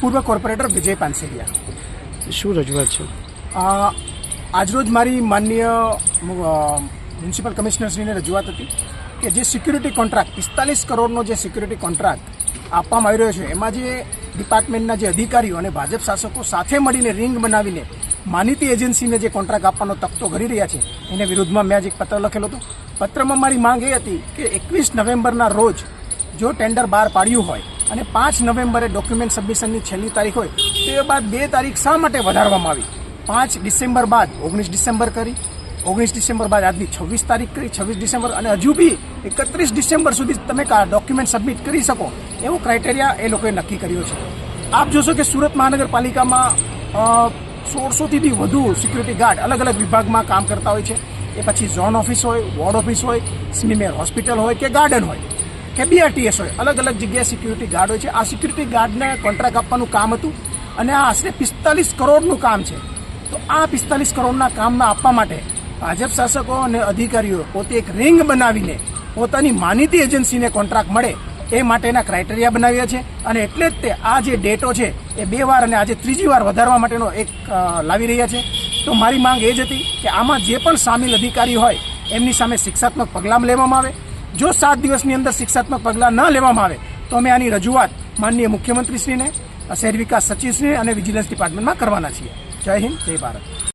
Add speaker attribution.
Speaker 1: પૂર્વ કોર્પોરેટર વિજય પાનસેરિયા.
Speaker 2: શું રજૂઆત છે?
Speaker 1: આજરોજ મારી માનનીય મ્યુનિસિપલ કમિશનરશ્રીને રજૂઆત હતી કે જે સિક્યુરિટી કોન્ટ્રાક્ટ પિસ્તાલીસ કરોડનો જે સિક્યુરિટી કોન્ટ્રાક્ટ આપવામાં આવી રહ્યો છે એમાં જે ડિપાર્ટમેન્ટના જે અધિકારીઓ અને ભાજપ શાસકો સાથે મળીને રિંગ બનાવીને માહિતી એજન્સીને જે કોન્ટ્રાક્ટ આપવાનો તકતો કરી રહ્યા છે એને વિરુદ્ધમાં મેં આજે એક પત્ર લખેલો હતો. પત્રમાં મારી માંગ એ હતી કે એકવીસ નવેમ્બરના રોજ જો ટેન્ડર બહાર પાડ્યું હોય અને પાંચ નવેમ્બરે ડોક્યુમેન્ટ સબમિશનની છેલ્લી તારીખ હોય, તો એ બાદ બે તારીખ શા માટે વધારવામાં આવી? પાંચ ડિસેમ્બર બાદ ઓગણીસ ડિસેમ્બર કરી, ઓગણીસ ડિસેમ્બર બાદ આજની છવ્વીસ તારીખ કરી, છવ્વીસ ડિસેમ્બર અને હજુ બી એકત્રીસ ડિસેમ્બર સુધી તમે ડોક્યુમેન્ટ સબમિટ કરી શકો, એવું ક્રાઇટેરિયા એ લોકોએ નક્કી કર્યો છે. આપ જોશો કે સુરત મહાનગરપાલિકામાં સોળસોથી બી વધુ સિક્યુરિટી ગાર્ડ અલગ અલગ વિભાગમાં કામ કરતા હોય છે. એ પછી ઝોન ઓફિસ હોય વોર્ડ ઓફિસ હોય સ્મીમેર હોસ્પિટલ હોય કે ગાર્ડન હોય. કે બીઆરટીએસ હોય, અલગ અલગ જગ્યાએ સિક્યુરિટી ગાર્ડ હોય છે. આ સિક્યુરિટી ગાર્ડને કોન્ટ્રાક્ટ આપવાનું કામ હતું અને આ આશરે પિસ્તાલીસ કરોડનું કામ છે. તો આ પિસ્તાલીસ કરોડના કામમાં આપવા માટે ભાજપ શાસકો અને અધિકારીઓ પોતે એક રિંગ બનાવીને પોતાની માનીતી એજન્સીને કોન્ટ્રાક્ટ મળે એ માટેના ક્રાઇટેરિયા બનાવ્યા છે. અને એટલે જ તે આ જે ડેટો છે એ બે વાર અને આજે ત્રીજી વાર વધારવા માટેનો એક લાવી રહ્યા છે. તો મારી માંગ એ જ હતી કે આમાં જે પણ સામેલ અધિકારી હોય, એમની સામે શિક્ષાત્મક પગલાં લેવામાં આવે. જો સાત દિવસની અંદર શિક્ષાત્મક પગલાં ન લેવામાં આવે, તો અમે આની રજૂઆત માનનીય મુખ્યમંત્રીશ્રીને, શહેર વિકાસ સચિવશ્રી અને વિજિલન્સ ડિપાર્ટમેન્ટમાં કરવાના છીએ. જય હિન્દ, જય ભારત.